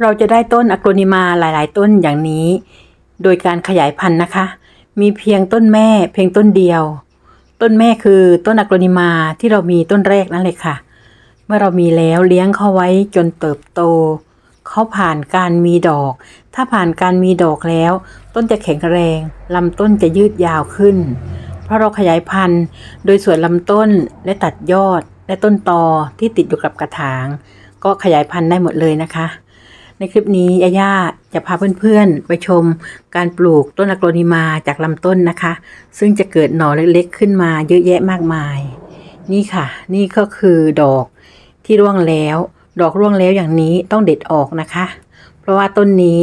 เราจะได้ต้นอะโกรนิมาหลาย ๆ ต้นอย่างนี้ โดยการขยายพันธุ์นะคะ มีเพียงต้นแม่เพียงต้นเดียว ต้นแม่คือต้นอะโกรนิมาที่เรามีต้นแรกนั่นเลยค่ะ เมื่อเรามีแล้วเลี้ยงเขาไว้จนเติบโต เขาผ่านการมีดอก ถ้าผ่านการมีดอกแล้ว ต้นจะแข็งแรงลำต้นจะยืดยาวขึ้น เพราะเราขยายพันธุ์ โดยส่วนลำต้นและตัดยอดและต้นตอที่ติดอยู่กับกระถาง ก็ขยายพันธุ์ได้หมดเลยนะคะ ในคลิปนี้ย่าย่าจะพาเพื่อนๆ ไปชมการปลูกต้นอะโกรนิมาจากลำต้นนะคะ ซึ่งจะเกิดหน่อเล็กๆ ขึ้นมาเยอะแยะมากมาย นี่ค่ะ นี่ก็คือดอกที่ร่วงแล้ว ดอกร่วงแล้วอย่างนี้ต้องเด็ดออกนะคะ เพราะว่าต้นนี้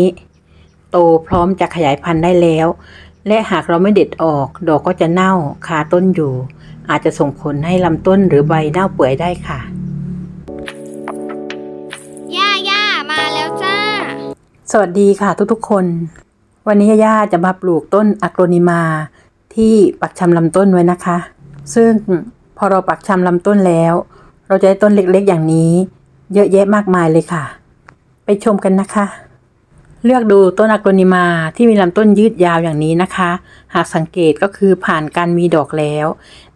โตพร้อมจะขยายพันธุ์ได้แล้ว และหากเราไม่เด็ดออก ดอกก็จะเน่าคาต้นอยู่ อาจจะส่งผลให้ลำต้นหรือใบเน่าเปื่อยได้ค่ะ สวัสดีค่ะทุกๆคน วันนี้ย่าจะมาปลูกต้นอะโกรนิมา ที่ปักชำลำต้นไว้นะคะ ซึ่งพอเราปักชำลำต้นแล้ว เราจะได้ต้นเล็กๆอย่างนี้ เยอะแยะมากมายเลยค่ะ ไปชมกันนะคะ เลือกดูต้นอะโกรนิมาที่มีลำต้นยืดยาวอย่างนี้นะคะ หากสังเกตก็คือผ่านการมีดอกแล้ว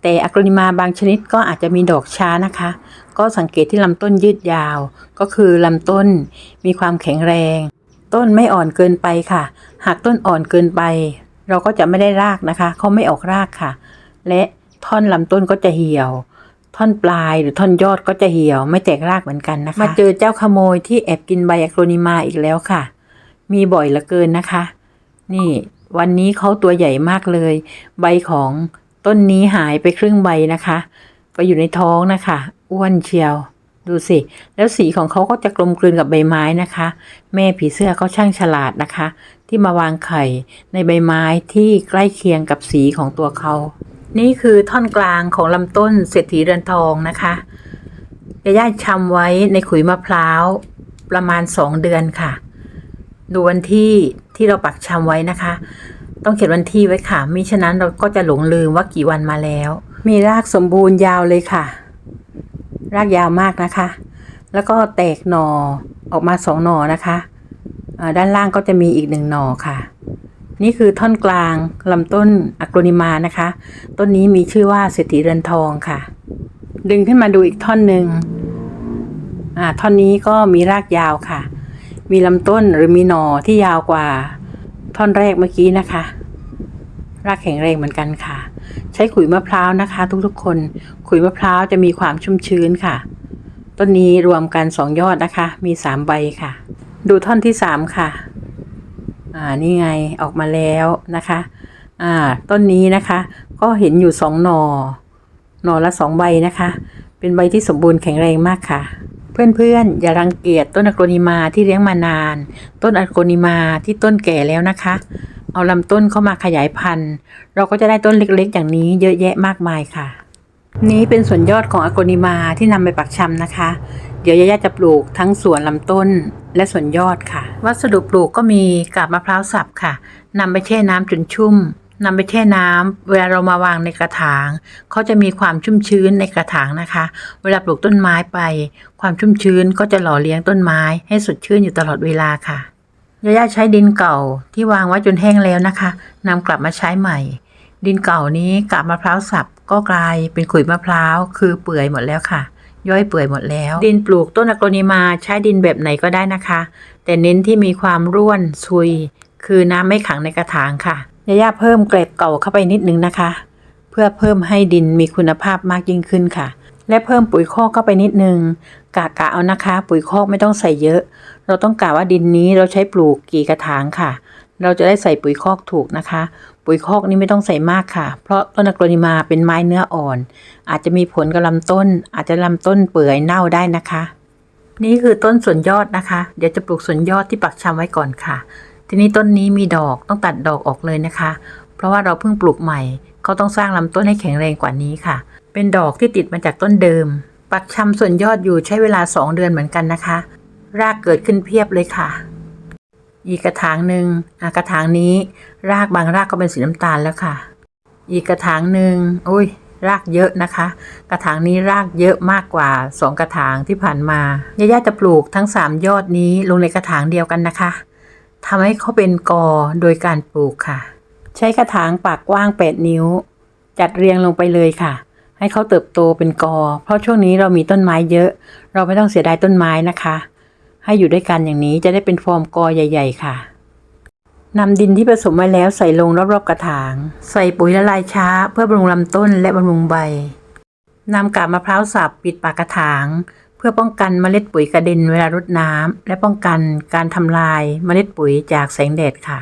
แต่อะโกรนิมาบางชนิดก็อาจจะมีดอกช้านะคะ ก็สังเกตที่ลำต้นยืดยาว ก็คือลำต้นมีความแข็งแรง ต้นไม่อ่อนเกินไปค่ะ หากต้นอ่อนเกินไป เราก็จะไม่ได้รากนะคะ เขาไม่ออกรากค่ะ และท่อนลำต้นก็จะเหี่ยว ท่อนปลายหรือท่อนยอดก็จะเหี่ยว ไม่แตกรากเหมือนกันนะคะ มาเจอเจ้าขโมยที่แอบกินใบอะโกรนิมาอีกแล้วค่ะ มีบ่อยเหลือเกินนะคะ นี่ วันนี้เขาตัวใหญ่มากเลย ใบของต้นนี้หายไปครึ่งใบนะคะ ไปอยู่ในท้องนะคะ อ้วนเชียว ดูสิ แล้วสีของเขาก็จะกลมกลืนกับใบไม้นะคะ แม่ผีเสื้อเขาช่างฉลาดนะคะ ที่มาวางไข่ในใบไม้ที่ใกล้เคียงกับสีของตัวเขา นี่คือท่อนกลางของลำต้นเศรษฐีเรือนทองนะคะย่าชำไว้ในขุยมะพร้าว ประมาณสองเดือนค่ะ ดูวันที่ที่เราปักชำไว้นะคะ ต้องเขียนวันที่ไว้ค่ะมิฉะนั้นเราก็จะหลงลืมว่ากี่วันมาแล้ว มีรากสมบูรณ์ยาวเลยค่ะ รากยาวมากนะคะ แล้วก็แตกหน่อออกมาสองหน่อนะคะอ่าด้านล่างก็จะมีอีกหนึ่งหน่อค่ะ นี่คือท่อนกลางลำต้นอะโกรนิมานะคะ ต้นนี้มีชื่อว่าเศรษฐีเรือนทองค่ะ ดึงขึ้นมาดูอีกท่อนหนึ่งอ่าท่อนนี้ก็มีรากยาวค่ะ มีลำต้นหรือมีหน่อที่ยาวกว่าท่อนแรกเมื่อกี้นะคะ รากแข็งแรงเหมือนกันค่ะ ใช้ขุยมะพร้าวนะคะ ทุกๆคน ขุยมะพร้าวจะมีความชุ่มชื้นค่ะ ต้นนี้รวมกันสองยอดนะคะ มีสามใบค่ะ ดูท่อนที่สามค่ะ อ่านี่ไงออกมาแล้วนะคะ อ่า ต้นนี้นะคะ ก็เห็นอยู่สองหนอหนอละสองใบนะคะ เป็นใบที่สมบูรณ์แข็งแรงมากค่ะ เพื่อนๆ อย่ารังเกียจต้นอะโกรนิมาที่เลี้ยงมานาน ต้นอะโกรนิมาที่ต้นแก่แล้วนะคะ เอาลำต้นเข้ามาขยายพันธุ์ เราก็จะได้ต้นเล็กๆ อย่างนี้เยอะแยะมากมายค่ะ นี้เป็นส่วนยอดของอะโกนิมาที่นำไปปักชำนะคะ เดี๋ยวย่าจะปลูกทั้งส่วนลำต้นและส่วนยอดค่ะ วัสดุปลูกก็มีกาบมะพร้าวสับค่ะนำไปแช่น้ำจนชุ่มนำไปแช่น้ำเวลาเรามาวางในกระถางเขาจะมีความชุ่มชื้นในกระถางนะคะ เวลาปลูกต้นไม้ไป ความชุ่มชื้นก็จะหล่อเลี้ยงต้นไม้ ให้สดชื่นอยู่ตลอดเวลาค่ะย่าใช้ดินเก่าที่วางไว้จนแห้งแล้วนะคะนำกลับมาใช้ใหม่ ดินเก่านี้กาบมะพร้าวสับ ก็กลายเป็นขุยมะพร้าว คือเปื่อยหมดแล้วค่ะ ย่อยเปื่อยหมดแล้ว ดินปลูกต้นอะโกนิมาใช้ดินแบบไหนก็ได้นะคะ แต่เน้นที่มีความร่วนซุย คือน้ำไม่ขังในกระถางค่ะย่าๆเพิ่มเกล็ดเก่าเข้าไปนิดนึงนะคะ เพื่อเพิ่มให้ดินมีคุณภาพมากยิ่งขึ้นค่ะ และเพิ่มปุ๋ยคอกเข้าไปนิดนึงกะกะเอานะคะ ปุ๋ยคอกไม่ต้องใส่เยอะ เราต้องกะว่าดินนี้เราใช้ปลูกกี่กระถางค่ะ เราจะได้ใส่ปุ๋ยคอกถูกนะคะ ปุ๋ยคอกนี่ไม่ต้องใส่มากค่ะ เพราะต้นอะโกรนิมาเป็นไม้เนื้ออ่อน อาจจะมีผลกับลำต้น อาจจะลำต้นเปื่อยเน่าได้นะคะ นี่คือต้นส่วนยอดนะคะ เดี๋ยวจะปลูกส่วนยอดที่ปักชำไว้ก่อนค่ะ ทีนี้ต้นนี้มีดอกต้องตัดดอกออกเลยนะคะ เพราะว่าเราเพิ่งปลูกใหม่เขาต้องสร้างลำต้นให้แข็งแรงกว่านี้ค่ะ เป็นดอกที่ติดมาจากต้นเดิม ปักชำส่วนยอดอยู่ใช้เวลา 2 เดือนเหมือนกันนะคะ รากเกิดขึ้นเพียบเลยค่ะ อีกกระถางหนึ่งอะกระถางนี้รากบางรากก็เป็นสีน้ำตาลแล้วค่ะ อีกกระถางหนึ่งโอ้ยรากเยอะนะคะ กระถางนี้รากเยอะมากกว่า 2 กระถางที่ผ่านมาย่าจะปลูกทั้ง 3 ยอดนี้ลงในกระถางเดียวกันนะคะทำให้เขาเป็นกอโดยการปลูกค่ะ ใช้กระถางปากกว้าง 8 นิ้ว จัดเรียงลงไปเลยค่ะ ให้เขาเติบโตเป็นกอ เพราะช่วงนี้เรามีต้นไม้เยอะ เราไม่ต้องเสียดายต้นไม้นะคะ ให้อยู่ด้วยกันอย่างนี้จะได้เป็นฟอร์มกอใหญ่ ๆ ค่ะนำดินที่ผสมไว้แล้วใส่ลงรอบๆกระถาง ใส่ปุ๋ยละลายช้า เพื่อบำรุงลำต้นและบำรุงใบนำกาบมะพร้าวสับปิดปากกระถาง เพื่อป้องกันเมล็ดปุ๋ยกระเด็นเวลารดน้ำและป้องกันการทำลายเมล็ดปุ๋ยจากแสงแดดค่ะ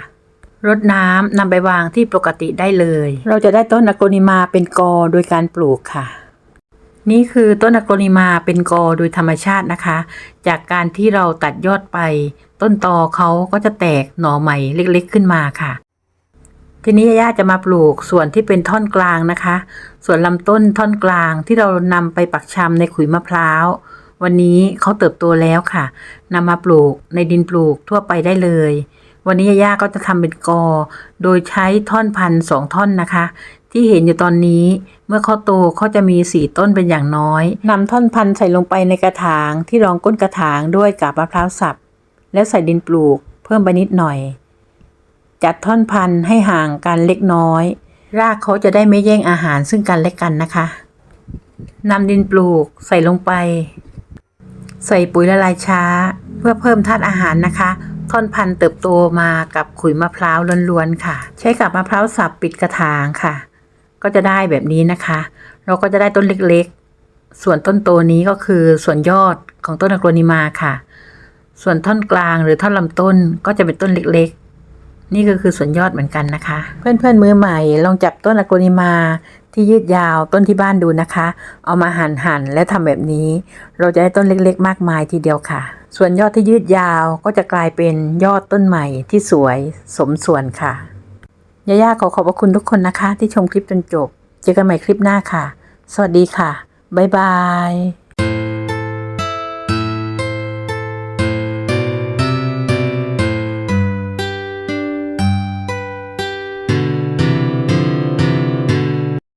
รดน้ำนำไปวางที่ปกติได้เลย เราจะได้ต้นอโกนิมาเป็นกอโดยการปลูกค่ะ นี่คือต้นอะโกนิมาเป็นกอโดยธรรมชาตินะคะ จากการที่เราตัดยอดไป ต้นตอเขาก็จะแตกหน่อใหม่เล็กๆขึ้นมาค่ะ ทีนี้ย่าจะมาปลูกส่วนที่เป็นท่อนกลางนะคะ ส่วนลำต้นท่อนกลางที่เรานำไปปักชำในขุยมะพร้าว วันนี้เขาเติบโตแล้วค่ะนำมาปลูกในดินปลูกทั่วไปได้เลย วันนี้ย่าก็จะทำเป็นกอ โดยใช้ท่อนพันธ์สองท่อนนะคะ ที่เห็นอยู่ตอนนี้เมื่อเขาโตเขาจะมีสี่ต้นเป็นอย่างน้อยนำท่อนพันธ์ใส่ลงไปในกระถางที่รองก้นกระถางด้วยกาบมะพร้าวสับ แล้วใส่ดินปลูกเพิ่มไปนิดหน่อย จัดท่อนพันธ์ให้ห่างกันเล็กน้อย รากเขาจะได้ไม่แย่งอาหารซึ่งกันและกันนะคะนำดินปลูกใส่ลงไป ใส่ปุ๋ยละลายช้า เพื่อเพิ่มธาตุอาหารนะคะ ท่อนพันธุ์เติบโตมากับขุยมะพร้าวล้วนๆค่ะ ใช้กับมะพร้าวสับปิดกระถางค่ะ ก็จะได้แบบนี้นะคะ เราก็จะได้ต้นเล็กๆ ส่วนต้นโตนี้ก็คือส่วนยอดของต้นอะโกรนิมาค่ะ ส่วนท่อนกลางหรือท่อนลำต้นก็จะเป็นต้นเล็กๆ นี่ก็คือส่วนยอดเหมือนกันนะคะ เพื่อนๆมือใหม่ลองจับต้นอะโกรนิมาที่ยืดยาวต้นที่บ้านดูนะคะ เอามาหันหั่นๆและทำแบบนี้ เราจะได้ต้นเล็ก ๆ มากมายทีเดียวค่ะ ส่วนยอดที่ยืดยาวก็จะกลายเป็นยอดต้นใหม่ที่สวยสมส่วนค่ะย่าๆขอขอบพระคุณทุกคนนะคะ ที่ชมคลิปจนจบ เจอกันใหม่คลิปหน้าค่ะ สวัสดีค่ะ บ๊ายบาย